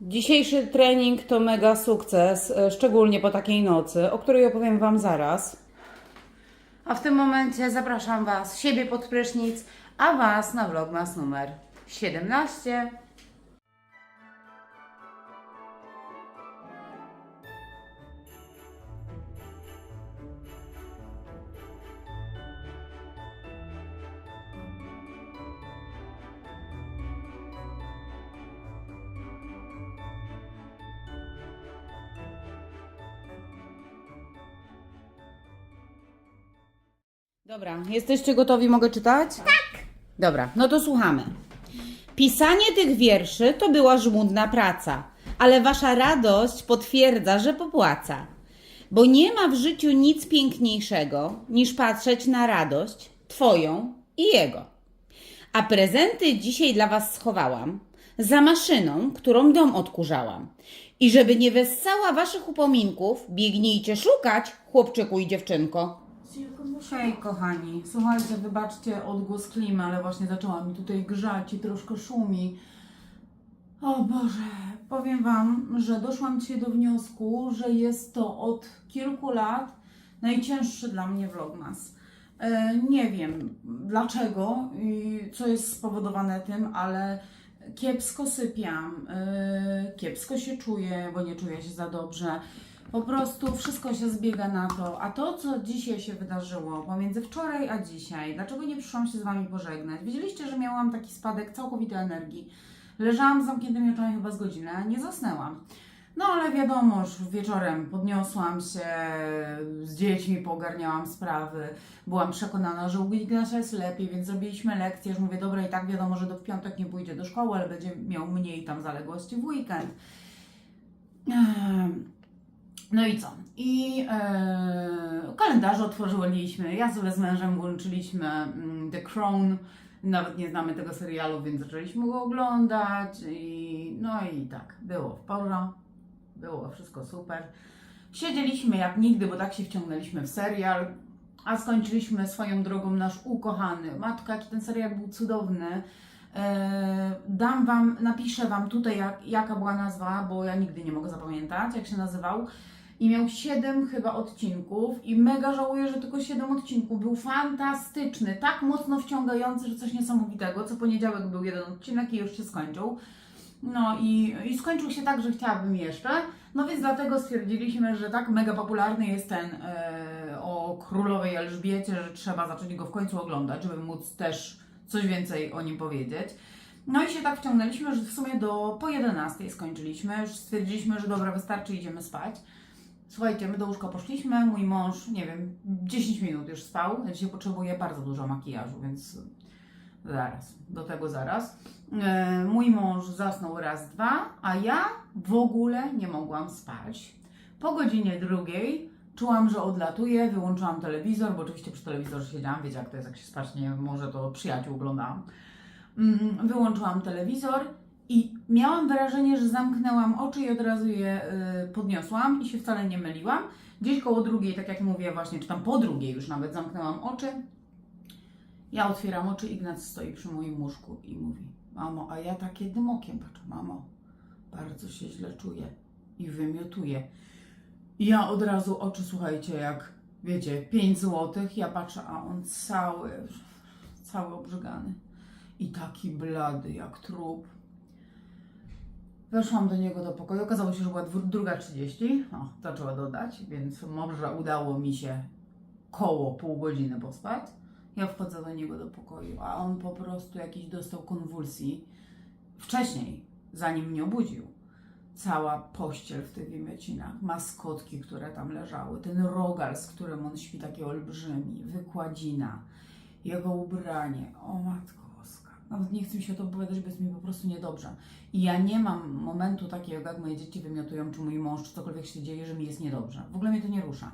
Dzisiejszy trening to mega sukces, e, szczególnie po takiej nocy, o której opowiem Wam zaraz. A w tym momencie zapraszam Was, siebie pod prysznic, a Was na vlogmas numer 17. Dobra, jesteście gotowi? Mogę czytać? Tak. Dobra, no to słuchamy. Pisanie tych wierszy to była żmudna praca, ale wasza radość potwierdza, że popłaca. Bo nie ma w życiu nic piękniejszego niż patrzeć na radość Twoją i Jego. A prezenty dzisiaj dla Was schowałam za maszyną, którą dom odkurzałam. I żeby nie wessała Waszych upominków, biegnijcie szukać, chłopczyku i dziewczynko. Hej kochani, słuchajcie, wybaczcie odgłos klimy, ale właśnie zaczęła mi tutaj grzać i troszkę szumi. O Boże, powiem Wam, że doszłam dzisiaj do wniosku, że jest to od kilku lat najcięższy dla mnie vlogmas. E, nie wiem dlaczego i co jest spowodowane tym, ale kiepsko sypiam, e, kiepsko się czuję, bo nie czuję się za dobrze. Po prostu wszystko się zbiega na to. A to, co dzisiaj się wydarzyło pomiędzy wczoraj a dzisiaj, dlaczego nie przyszłam się z Wami pożegnać? Wiedzieliście, że miałam taki spadek całkowitej energii. Leżałam z zamkniętymi oczami chyba z godzinę, nie zasnęłam. No ale wiadomo, że wieczorem podniosłam się, z dziećmi poogarniałam sprawy, byłam przekonana, że u Ignacia jest lepiej, więc zrobiliśmy lekcję, że mówię, dobra i tak wiadomo, że do w piątek nie pójdzie do szkoły, ale będzie miał mniej tam zaległości w weekend. Ehm, no i co? I e, kalendarze otworzyliśmy. Ja z mężem włączyliśmy mm, The Crown. Nawet nie znamy tego serialu, więc zaczęliśmy go oglądać. I, no i tak, było w porządku. Było wszystko super. Siedzieliśmy jak nigdy, bo tak się wciągnęliśmy w serial. A skończyliśmy swoją drogą nasz ukochany. Matka, jaki ten serial był cudowny. E, dam wam, napiszę wam tutaj, jak, jaka była nazwa, bo ja nigdy nie mogę zapamiętać, jak się nazywał. I miał 7 chyba odcinków i mega żałuję, że tylko 7 odcinków. Był fantastyczny, tak mocno wciągający, że coś niesamowitego. Co poniedziałek był jeden odcinek i już się skończył. No i, i skończył się tak, że chciałabym jeszcze. No więc dlatego stwierdziliśmy, że tak mega popularny jest ten e, o królowej Elżbiecie, że trzeba zacząć go w końcu oglądać, żeby móc też coś więcej o nim powiedzieć. No i się tak wciągnęliśmy, że w sumie do po 11 skończyliśmy. Już stwierdziliśmy, że dobra, wystarczy, idziemy spać. Słuchajcie, my do łóżka poszliśmy, mój mąż, nie wiem, 10 minut już spał. Ja dzisiaj potrzebuję bardzo dużo makijażu, więc zaraz, do tego zaraz. E, mój mąż zasnął raz, dwa, a ja w ogóle nie mogłam spać. Po godzinie drugiej czułam, że odlatuję, wyłączyłam telewizor, bo oczywiście przy telewizorze siedziałam, wiecie jak to jest, jak się spać nie może, to przyjaciół oglądałam. Mm, Wyłączyłam telewizor i miałam wrażenie, że zamknęłam oczy i od razu je y, podniosłam i się wcale nie myliłam. Gdzieś koło drugiej, tak jak mówię właśnie, czy tam po drugiej już nawet zamknęłam oczy. Ja otwieram oczy, Ignac stoi przy moim łóżku i mówi Mamo, a ja tak jednym okiem patrzę. Mamo, bardzo się źle czuję i wymiotuję. I ja od razu oczy, słuchajcie, jak wiecie, 5 złotych, ja patrzę, a on cały, cały obrzygany. I taki blady, jak trup. Weszłam do niego do pokoju. Okazało się, że była druga 30. O, zaczęła dodać, więc może udało mi się koło pół godziny pospać. Ja wchodzę do niego do pokoju, a on po prostu jakiś dostał konwulsji wcześniej, zanim mnie obudził. Cała pościel w tych wymiocinach, maskotki, które tam leżały, ten rogal, z którym on śpi, taki olbrzymi, wykładzina, jego ubranie. O matko. Nawet nie chcę mi się o to opowiadać, bo jest mi po prostu niedobrze. I ja nie mam momentu takiego, jak moje dzieci wymiotują, czy mój mąż, czy cokolwiek się dzieje, że mi jest niedobrze. W ogóle mnie to nie rusza.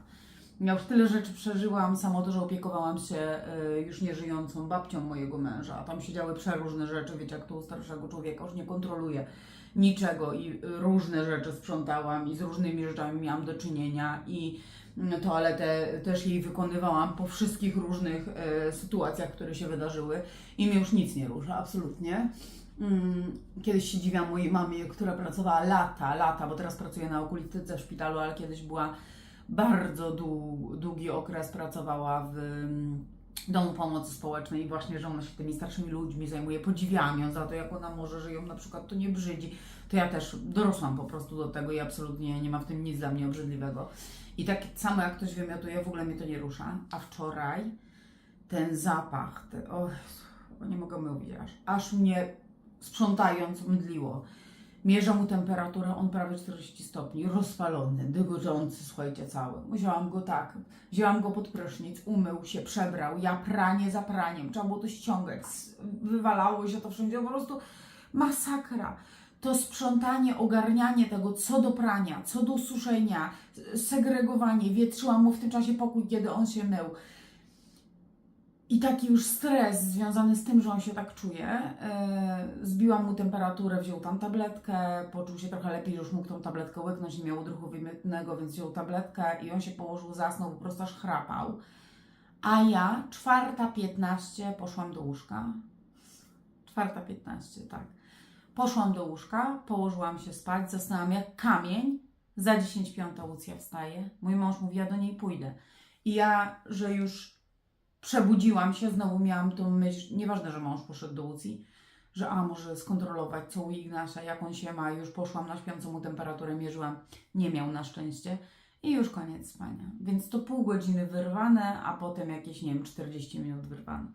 Ja już tyle rzeczy przeżyłam, samo to, że opiekowałam się y, już nieżyjącą babcią mojego męża. Tam się działy przeróżne rzeczy, wiecie, jak to u starszego człowieka, już nie kontroluję niczego i różne rzeczy sprzątałam i z różnymi rzeczami miałam do czynienia i toaletę też jej wykonywałam po wszystkich różnych e, sytuacjach, które się wydarzyły i mnie już nic nie rusza, absolutnie. Mm, Kiedyś się dziwiłam mojej mamie, która pracowała lata, lata, bo teraz pracuje na okulistyce w szpitalu, ale kiedyś była bardzo dłu- długi okres pracowała w mm, domu pomocy społecznej i właśnie, że ona się tymi starszymi ludźmi zajmuje. Podziwiałam ją za to, jak ona może żyją, na przykład to nie brzydzi. To ja też dorosłam po prostu do tego i absolutnie nie ma w tym nic dla mnie obrzydliwego. I tak samo jak ktoś wymiotuje, w ogóle mnie to nie rusza. A wczoraj ten zapach, te, o, nie mogę mówić aż, aż mnie sprzątając mdliło. Mierzę mu temperaturę, on prawie 40 stopni, rozpalony, dygoczący, słuchajcie, cały. Musiałam go tak, wzięłam go pod prysznic, umył się, przebrał, ja pranie za praniem, trzeba było to ściągać, wywalało się to wszędzie, po prostu masakra. To sprzątanie, ogarnianie tego, co do prania, co do suszenia, segregowanie, wietrzyłam mu w tym czasie pokój, kiedy on się mył. I taki już stres związany z tym, że on się tak czuje. e, zbiłam mu temperaturę, wziął tam tabletkę, poczuł się trochę lepiej, już mógł tą tabletkę łyknąć, nie miał odruchu wymiotnego, więc wziął tabletkę i on się położył, zasnął, po prostu aż chrapał. A ja, czwarta 15, poszłam do łóżka. Czwarta 15, tak. Poszłam do łóżka, położyłam się spać, zasnęłam jak kamień. Za 10 piąta Łucja wstaje. Mój mąż mówi, ja do niej pójdę. I ja, że już przebudziłam się, znowu miałam tą myśl, nieważne, że mąż poszedł do Łucji, że a, może skontrolować, co u Ignasia, jak on się ma. Już poszłam na śpiącą mu temperaturę, mierzyłam. Nie miał na szczęście. I już koniec spania. Więc to pół godziny wyrwane, a potem jakieś, nie wiem, 40 minut wyrwane.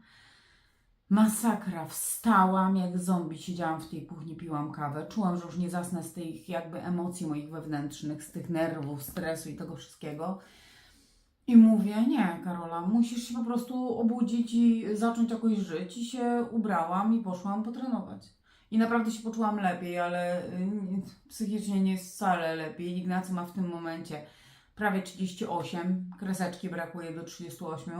Masakra. Wstałam jak zombie, siedziałam w tej kuchni, piłam kawę. Czułam, że już nie zasnę z tych jakby emocji moich wewnętrznych, z tych nerwów, stresu i tego wszystkiego. I mówię, nie Karola, musisz się po prostu obudzić i zacząć jakoś żyć. I się ubrałam i poszłam potrenować. I naprawdę się poczułam lepiej, ale y, psychicznie nie jest wcale lepiej. Ignacy ma w tym momencie prawie 38, kreseczki brakuje do 38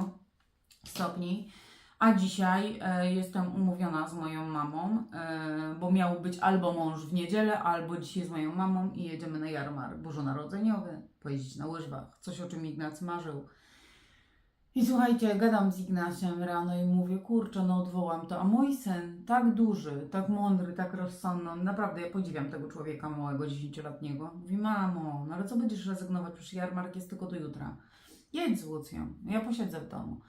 stopni. A dzisiaj e, jestem umówiona z moją mamą, e, bo miał być albo mąż w niedzielę, albo dzisiaj z moją mamą i jedziemy na jarmark bożonarodzeniowy, pojeździć na łyżwach, coś o czym Ignacy marzył. I słuchajcie, gadam z Ignaciem rano i mówię, kurczę, no odwołam to, a mój syn, tak duży, tak mądry, tak rozsądny, naprawdę ja podziwiam tego człowieka małego, dziesięcioletniego. Mówi, mamo, no ale co będziesz rezygnować, przecież jarmark jest tylko do jutra. Jedź z Łucją, ja posiedzę w domu.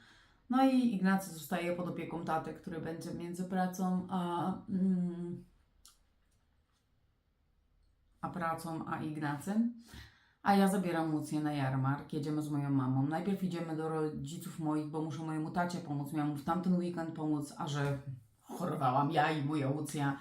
No i Ignacy zostaje pod opieką taty, który będzie między pracą a, mm, a pracą, a Ignacym. A ja zabieram Łucję na jarmark, jedziemy z moją mamą. Najpierw idziemy do rodziców moich, bo muszę mojemu tacie pomóc. Miałam w tamten weekend pomóc, a że chorowałam ja i moja Łucja,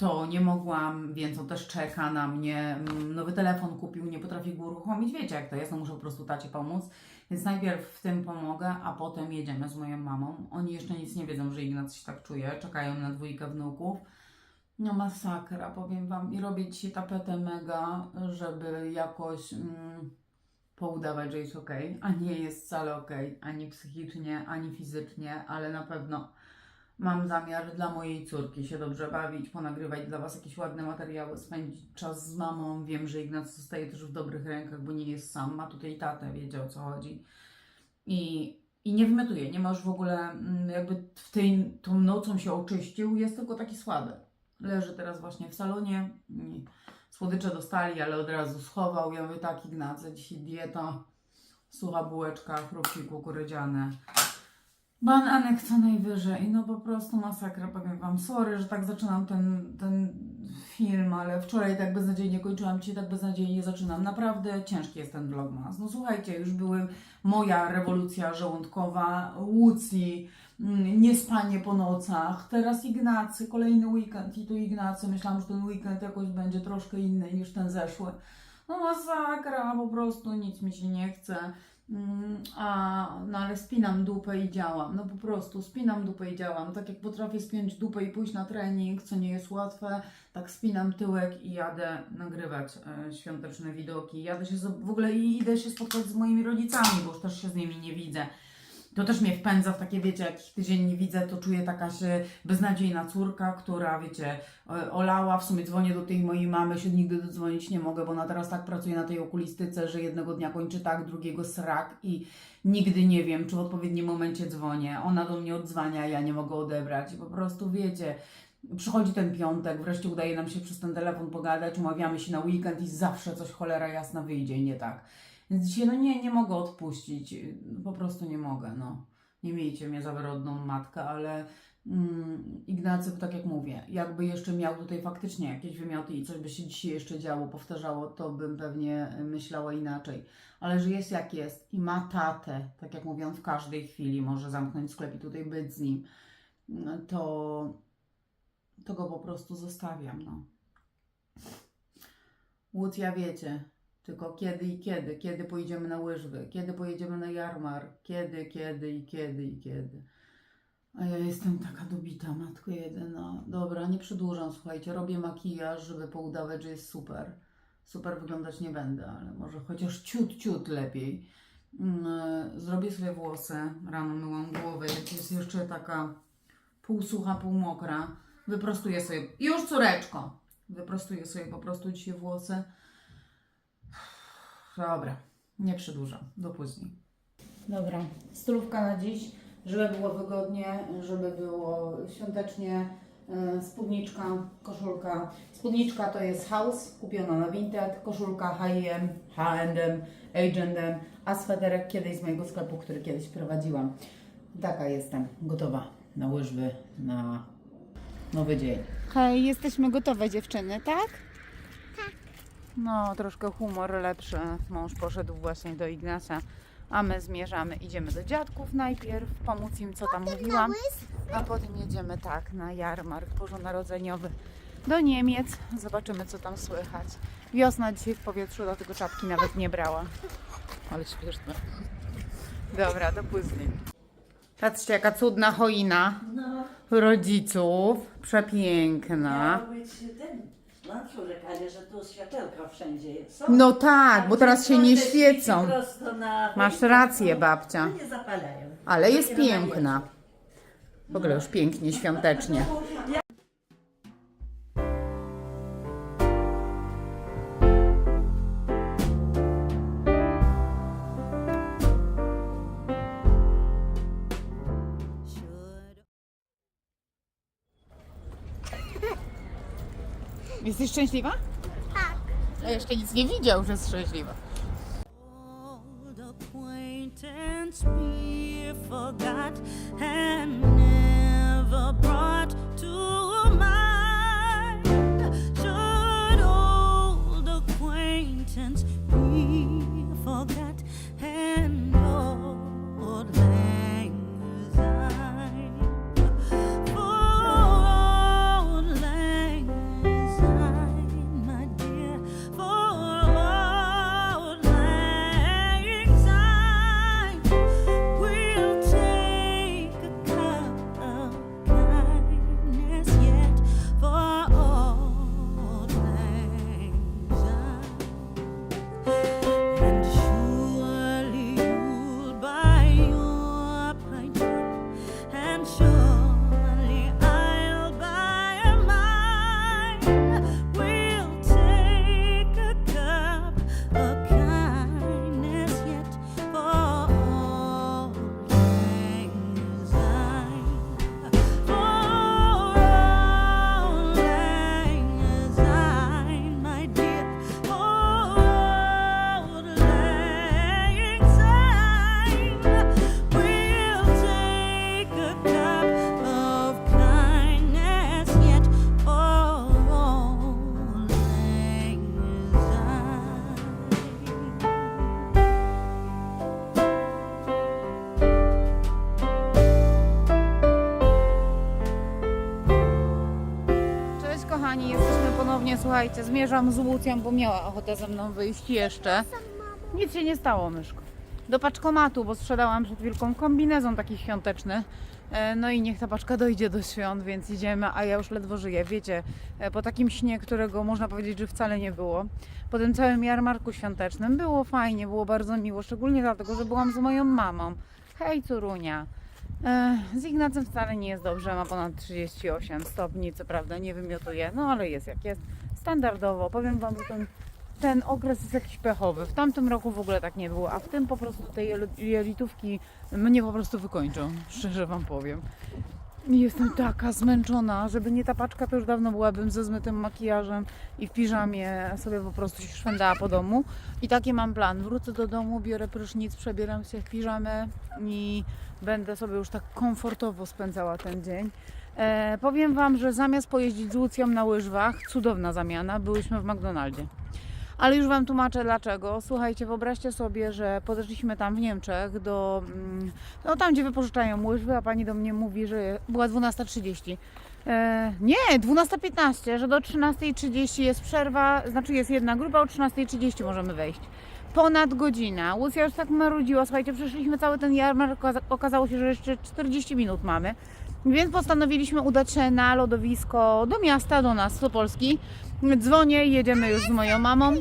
to nie mogłam, więc on też czeka na mnie. Mm, Nowy telefon kupił, nie potrafi go uruchomić. Wiecie jak to jest, no muszę po prostu tacie pomóc. Więc najpierw w tym pomogę, a potem jedziemy z moją mamą. Oni jeszcze nic nie wiedzą, że Ignacy się tak czuje. Czekają na dwójkę wnuków. No masakra, powiem Wam. I robię dzisiaj tapetę mega, żeby jakoś mm, poudawać, że jest ok, a nie jest wcale ok, ani psychicznie, ani fizycznie, ale na pewno mam zamiar dla mojej córki się dobrze bawić, ponagrywać dla Was jakieś ładne materiały, spędzić czas z mamą. Wiem, że Ignacy zostaje też w dobrych rękach, bo nie jest sam, ma tutaj tatę, wiedzie o co chodzi. I, i nie wymiotuje, nie ma już w ogóle, mm, jakby w tej, tą nocą się oczyścił, jest tylko taki słaby. Leży teraz właśnie w salonie. Słodycze dostali, ale od razu schował. Ja mówię, tak Ignacy, dzisiaj dieta, sucha bułeczka, chrupki kukurydziane. Bananek co najwyżej. No po prostu masakra, powiem Wam. Sorry, że tak zaczynam ten, ten film, ale wczoraj tak beznadziejnie kończyłam, dzisiaj tak beznadziejnie zaczynam. Naprawdę ciężki jest ten vlogmas. No słuchajcie, już były moja rewolucja żołądkowa, Łucji, mm, niespanie po nocach, teraz Ignacy, kolejny weekend i tu Ignacy. Myślałam, że ten weekend jakoś będzie troszkę inny niż ten zeszły. No masakra, po prostu nic mi się nie chce. Mm, A, no ale spinam dupę i działam. No po prostu spinam dupę i działam. Tak jak potrafię spiąć dupę i pójść na trening, co nie jest łatwe, tak spinam tyłek i jadę nagrywać e, świąteczne widoki. Jadę się w ogóle idę się spotkać z moimi rodzicami, bo już też się z nimi nie widzę. To też mnie wpędza w takie, wiecie, jak ich tydzień nie widzę, to czuję taka się beznadziejna córka, która, wiecie, olała, w sumie dzwonię do tej mojej mamy, się nigdy dodzwonić nie mogę, bo ona teraz tak pracuje na tej okulistyce, że jednego dnia kończy tak, drugiego srak i nigdy nie wiem, czy w odpowiednim momencie dzwonię. Ona do mnie odzwania, ja nie mogę odebrać i po prostu, wiecie, Przychodzi ten piątek, wreszcie udaje nam się przez ten telefon pogadać, umawiamy się na weekend i zawsze coś cholera jasna wyjdzie nie tak. Więc dzisiaj, no nie, nie mogę odpuścić. Po prostu nie mogę, no. Nie miejcie mnie za wyrodną matkę, ale mm, Ignacy, tak jak mówię, jakby jeszcze miał tutaj faktycznie jakieś wymioty i coś by się dzisiaj jeszcze działo, powtarzało, to bym pewnie myślała inaczej. Ale że jest jak jest i ma tatę, tak jak mówię, on w każdej chwili może zamknąć sklep i tutaj być z nim, to, to go po prostu zostawiam, no. Łucja wiecie, tylko kiedy i kiedy, kiedy pojedziemy na łyżwy, kiedy pojedziemy na jarmark, kiedy, kiedy i kiedy i kiedy. A ja jestem taka dobita, matko jedyna. Dobra, nie przedłużam, słuchajcie, robię makijaż, żeby poudawać, że jest super. Super wyglądać nie będę, ale może chociaż ciut, ciut lepiej. Mm, Zrobię sobie włosy, rano myłam głowę, jest jeszcze taka półsucha, półmokra. Wyprostuję sobie, już córeczko, wyprostuję sobie po prostu dzisiaj włosy. Dobra, nie przedłużam, do później. Dobra, stylówka na dziś, żeby było wygodnie, żeby było świątecznie. e, Spódniczka, koszulka. Spódniczka to jest House, kupiona na Vinted. Koszulka H&M, H&M, H&M, a sweterek kiedyś z mojego sklepu, który kiedyś prowadziłam. Taka jestem, gotowa na łyżwy, na nowy dzień. Hej, jesteśmy gotowe dziewczyny, tak? No, troszkę humor lepszy. Mąż poszedł właśnie do Ignaca, a my zmierzamy. Idziemy do dziadków najpierw, pomóc im, co tam mówiłam, a potem jedziemy tak na jarmark bożonarodzeniowy do Niemiec. Zobaczymy, co tam słychać. Wiosna dzisiaj w powietrzu, dlatego czapki nawet nie brała. Ale śmieszne. Dobra, do później. Patrzcie, jaka cudna choina No, rodziców. Przepiękna. być ten lancurek, ale że tu światełka wszędzie są. No tak, bo teraz się nie świecą. świeci prosto na Masz rację, babcia. No nie zapalają. Ale jest piękna. W ogóle już pięknie, świątecznie. Jesteś szczęśliwa? Tak. Ja jeszcze nic nie widział, że jest szczęśliwa. Old acquaintance be forgot kochani, jesteśmy ponownie, słuchajcie, zmierzam z Łucją, bo miała ochotę ze mną wyjść jeszcze. Nic się nie stało, myszko. Do paczkomatu, bo sprzedałam przed chwilką kombinezon taki świąteczny. E, No i niech ta paczka dojdzie do świąt, więc idziemy, a ja już ledwo żyję. Wiecie, e, po takim śnie, którego można powiedzieć, że wcale nie było. Po tym całym jarmarku świątecznym było fajnie, było bardzo miło, szczególnie dlatego, że byłam z moją mamą. Hej, Curunia. E, Z Ignacem wcale nie jest dobrze, ma ponad 38 stopni, co prawda nie wymiotuje, no ale jest jak jest. Standardowo, powiem Wam, że ten, ten okres jest jakiś pechowy. W tamtym roku w ogóle tak nie było, a w tym po prostu te jel- jelitówki mnie po prostu wykończą, szczerze Wam powiem. Jestem taka zmęczona, żeby nie ta paczka, to już dawno byłabym ze zmytym makijażem i w piżamie sobie po prostu się szwendała po domu. I taki mam plan. Wrócę do domu, biorę prysznic, przebieram się w piżamę i będę sobie już tak komfortowo spędzała ten dzień. E, powiem Wam, że zamiast pojeździć z Łucją na łyżwach, cudowna zamiana, byłyśmy w McDonaldzie. Ale już Wam tłumaczę dlaczego. Słuchajcie, wyobraźcie sobie, że podeszliśmy tam w Niemczech do. mm, No tam, gdzie wypożyczają łyżwy, a pani do mnie mówi, że była 12.30. E, nie, 12.15, że do 13.30 jest przerwa, znaczy jest jedna grupa, o 13.30 możemy wejść. Ponad godzina. Łucja już tak marudziła. Słuchajcie, przeszliśmy cały ten jarmark, okaza- okazało się, że jeszcze 40 minut mamy. Więc postanowiliśmy udać się na lodowisko do miasta, do nas, do Polski. Dzwonię, jedziemy już z moją mamą.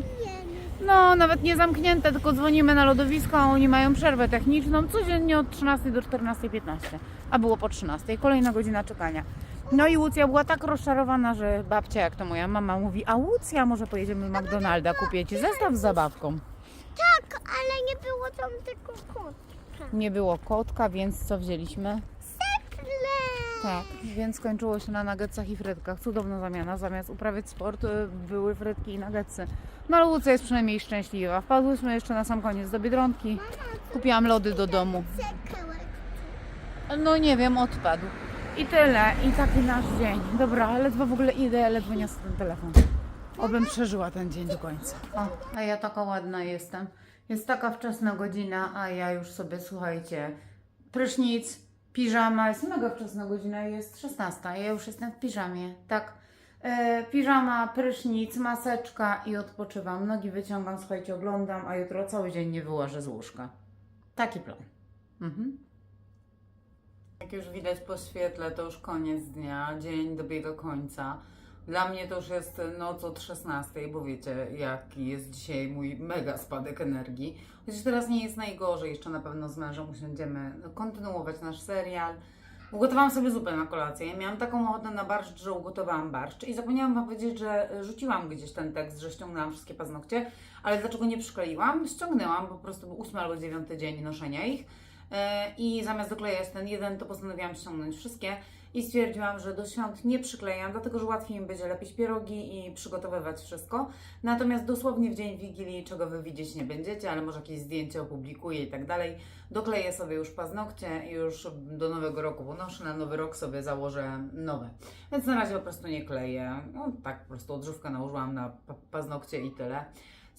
No, nawet nie zamknięte, tylko dzwonimy na lodowisko, a oni mają przerwę techniczną codziennie od 13 do 14.15, a było po 13. Kolejna godzina czekania. No i Łucja była tak rozczarowana, że babcia, jak to moja mama mówi, a Łucja, może pojedziemy do McDonalda, kupię ci zestaw z zabawką. Tak, ale nie było tam tylko kotka. Nie było kotka, więc co wzięliśmy? Tak, więc skończyło się na nuggetsach i frytkach. Cudowna zamiana. Zamiast uprawiać sport, y, były frytki i nuggetsy. No ale Łucja jest przynajmniej szczęśliwa. Wpadłyśmy jeszcze na sam koniec do Biedronki. Kupiłam lody do domu. No nie wiem, odpadł. I tyle. I taki nasz dzień. Dobra, ledwo w ogóle idę, ledwo niosę ten telefon. Obym przeżyła ten dzień do końca. O, a ja taka ładna jestem. Jest taka wczesna godzina, a ja już sobie, słuchajcie, prysznic, piżama, jest mega wczesna godzina, jest 16, ja już jestem w piżamie, tak. E, piżama, prysznic, maseczka i odpoczywam. Nogi wyciągam, słuchajcie, oglądam, a jutro cały dzień nie wyłażę z łóżka. Taki plan. Mhm. Jak już widać po świetle, to już koniec dnia, dzień dobiega końca. Dla mnie to już jest noc od 16, bo wiecie, jaki jest dzisiaj mój mega spadek energii. Chociaż teraz nie jest najgorzej, jeszcze na pewno z mężem usiądziemy kontynuować nasz serial. Ugotowałam sobie zupę na kolację. Miałam taką ochotę na barszcz, że ugotowałam barszcz. I zapomniałam Wam powiedzieć, że rzuciłam gdzieś ten tekst, że ściągnęłam wszystkie paznokcie. Ale dlaczego nie przykleiłam? Ściągnęłam, po prostu był ósmy albo dziewiąty dzień noszenia ich. E, I zamiast doklejać ten jeden, to postanowiłam ściągnąć wszystkie i stwierdziłam, że do świąt nie przyklejam, dlatego że łatwiej mi będzie lepić pierogi i przygotowywać wszystko. Natomiast dosłownie w dzień Wigilii, czego Wy widzieć nie będziecie, ale może jakieś zdjęcie opublikuję i tak dalej, dokleję sobie już paznokcie i już do nowego roku ponoszę, na nowy rok sobie założę nowe. Więc na razie po prostu nie kleję. No tak, po prostu odżywkę nałożyłam na pa- paznokcie i tyle.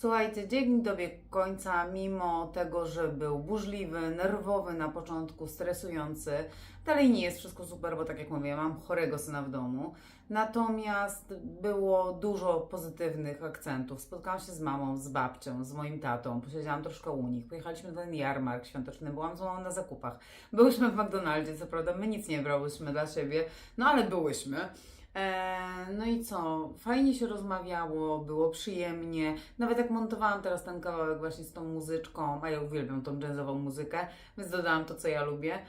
Słuchajcie, dzień dobiegł końca, mimo tego, że był burzliwy, nerwowy na początku, stresujący. Dalej nie jest wszystko super, bo tak jak mówię, mam chorego syna w domu. Natomiast było dużo pozytywnych akcentów. Spotkałam się z mamą, z babcią, z moim tatą, posiedziałam troszkę u nich. Pojechaliśmy na ten jarmark świąteczny, byłam z mamą na zakupach. Byłyśmy w McDonaldzie, co prawda my nic nie brałyśmy dla siebie, no ale byłyśmy. Eee, no i co? Fajnie się rozmawiało, było przyjemnie. Nawet jak montowałam teraz ten kawałek właśnie z tą muzyczką, a ja uwielbiam tą jazzową muzykę, więc dodałam to, co ja lubię, e,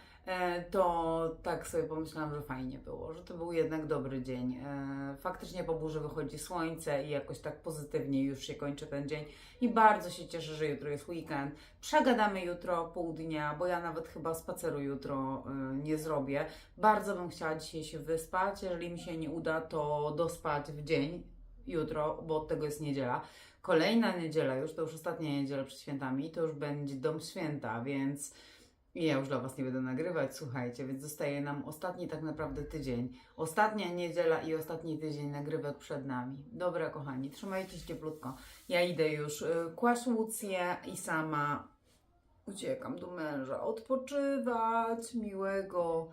to tak sobie pomyślałam, że fajnie było, że to był jednak dobry dzień. E, faktycznie po burzy wychodzi słońce i jakoś tak pozytywnie już się kończy ten dzień i bardzo się cieszę, że jutro jest weekend. Przegadamy jutro pół dnia, bo ja nawet chyba spaceru jutro e, nie zrobię. Bardzo bym chciała dzisiaj się wyspać. Jeżeli mi się nie uda, to dospać w dzień jutro, bo od tego jest niedziela. Kolejna niedziela, już to już ostatnia niedziela przed świętami, to już będzie dom święta, więc ja już dla Was nie będę nagrywać, słuchajcie, więc zostaje nam ostatni tak naprawdę tydzień. Ostatnia niedziela i ostatni tydzień nagrywek przed nami. Dobra, kochani, trzymajcie się cieplutko. Ja idę już y, kłaść Łucję i sama uciekam do męża odpoczywać. Miłego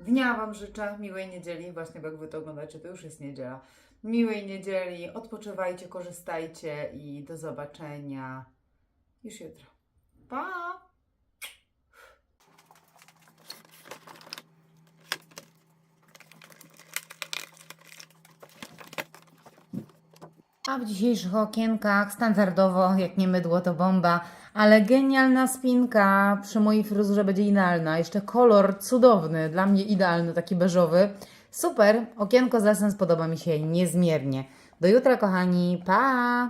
dnia Wam życzę, miłej niedzieli. Właśnie jak Wy to oglądacie, to już jest niedziela. Miłej niedzieli, odpoczywajcie, korzystajcie i do zobaczenia już jutro. Pa! A w dzisiejszych okienkach standardowo, jak nie mydło, to bomba, ale genialna spinka przy mojej fryzurze będzie idealna. Jeszcze kolor cudowny, dla mnie idealny, taki beżowy. Super, okienko z Essence podoba mi się niezmiernie. Do jutra, kochani, pa!